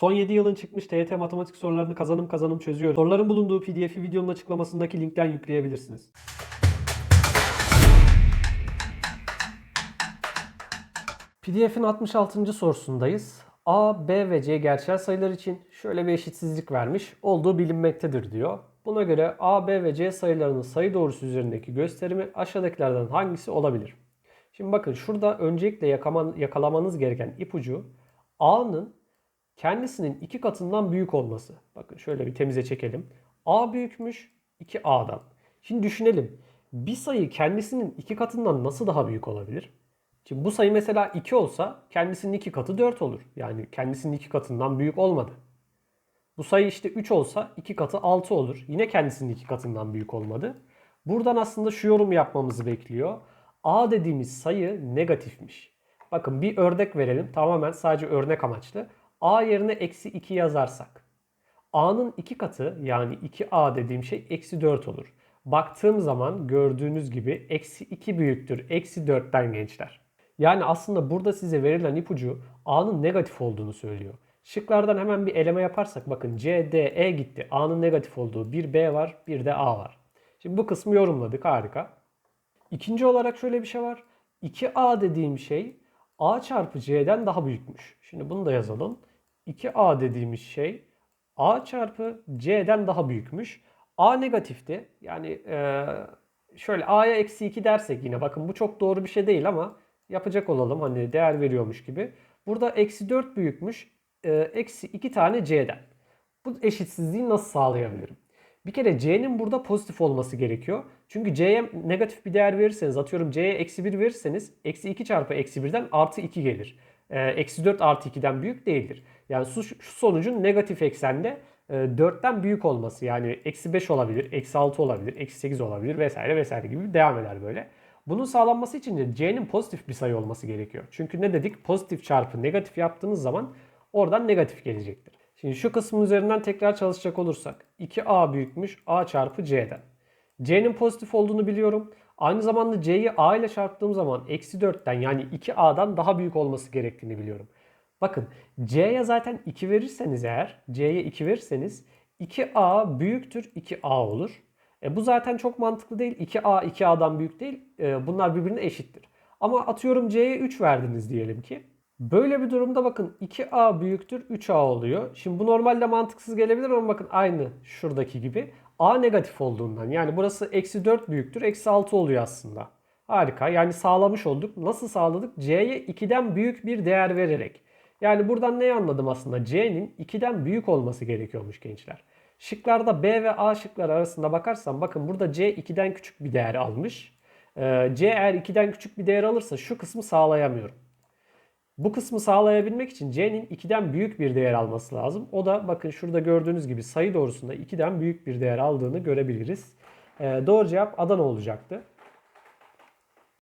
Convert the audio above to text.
Son 7 yılın çıkmış TYT matematik sorularını kazanım kazanım çözüyorum. Soruların bulunduğu pdf'i videonun açıklamasındaki linkten yükleyebilirsiniz. PDF'in 66. sorusundayız. A, B ve C gerçel sayılar için şöyle bir eşitsizlik vermiş. Olduğu bilinmektedir diyor. Buna göre A, B ve C sayılarının sayı doğrusu üzerindeki gösterimi aşağıdakilerden hangisi olabilir? Şimdi bakın şurada öncelikle yakaman, yakalamanız gereken ipucu A'nın kendisinin iki katından büyük olması. Bakın şöyle bir temize çekelim. A büyükmüş 2A'dan. Şimdi düşünelim. Bir sayı kendisinin iki katından nasıl daha büyük olabilir? Şimdi bu sayı mesela 2 olsa kendisinin iki katı 4 olur. Yani kendisinin iki katından büyük olmadı. Bu sayı işte 3 olsa 2 katı 6 olur. Yine kendisinin iki katından büyük olmadı. Buradan aslında şu yorum yapmamızı bekliyor. A dediğimiz sayı negatifmiş. Bakın bir örnek verelim. Tamamen sadece örnek amaçlı. A yerine eksi 2 yazarsak. A'nın iki katı yani 2A dediğim şey eksi 4 olur. Baktığım zaman gördüğünüz gibi eksi 2 büyüktür. Eksi 4'ten gençler. Yani aslında burada size verilen ipucu A'nın negatif olduğunu söylüyor. Şıklardan hemen bir eleme yaparsak bakın C, D, E gitti. A'nın negatif olduğu bir B var bir de A var. Şimdi bu kısmı yorumladık harika. İkinci olarak şöyle bir şey var. 2A dediğim şey A çarpı C'den daha büyükmüş. Şimdi bunu da yazalım. 2A dediğimiz şey A çarpı C'den daha büyükmüş. A negatifti. Yani eee, şöyle A'ya eksi 2 dersek yine bakın bu çok doğru bir şey değil ama yapacak olalım hani değer veriyormuş gibi. Burada eksi 4 büyükmüş. eee, Eksi 2 tane C'den. Bu eşitsizliği nasıl sağlayabilirim? Bir kere C'nin burada pozitif olması gerekiyor. Çünkü C'ye negatif bir değer verirseniz atıyorum C'ye eksi 1 verirseniz eksi 2 çarpı eksi 1'den artı 2 gelir. Ee, Eksi 4 artı 2'den büyük değildir. Yani şu, şu sonucun negatif eksende e, 4'ten büyük olması yani eksi 5 olabilir, eksi 6 olabilir, eksi 8 olabilir vesaire vesaire gibi devam eder böyle. Bunun sağlanması için de C'nin pozitif bir sayı olması gerekiyor. Çünkü ne dedik? Pozitif çarpı negatif yaptığınız zaman oradan negatif gelecektir. Şimdi şu kısmın üzerinden tekrar çalışacak olursak 2A büyükmüş A çarpı C'den. C'nin pozitif olduğunu biliyorum. Aynı zamanda C'yi A ile çarptığım zaman eksi 4'ten yani 2A'dan daha büyük olması gerektiğini biliyorum. Bakın C'ye zaten 2 verirseniz eğer C'ye 2 verirseniz 2A büyüktür 2A olur. E bu zaten çok mantıklı değil. 2A 2A'dan büyük değil. E, bunlar birbirine eşittir. Ama atıyorum C'ye 3 verdiniz diyelim ki. Böyle bir durumda bakın 2A büyüktür 3A oluyor. Şimdi bu normalde mantıksız gelebilir ama bakın aynı şuradaki gibi. A negatif olduğundan yani burası eksi 4 büyüktür eksi 6 oluyor aslında. Harika yani sağlamış olduk. Nasıl sağladık? C'ye 2'den büyük bir değer vererek. Yani buradan neyi anladım aslında? C'nin 2'den büyük olması gerekiyormuş gençler. Şıklarda B ve A şıkları arasında bakarsam bakın burada C 2'den küçük bir değer almış. Ee, C eğer 2'den küçük bir değer alırsa şu kısmı sağlayamıyorum. Bu kısmı sağlayabilmek için C'nin 2'den büyük bir değer alması lazım. O da bakın şurada gördüğünüz gibi sayı doğrusunda 2'den büyük bir değer aldığını görebiliriz. Ee, doğru cevap Adana olacaktı.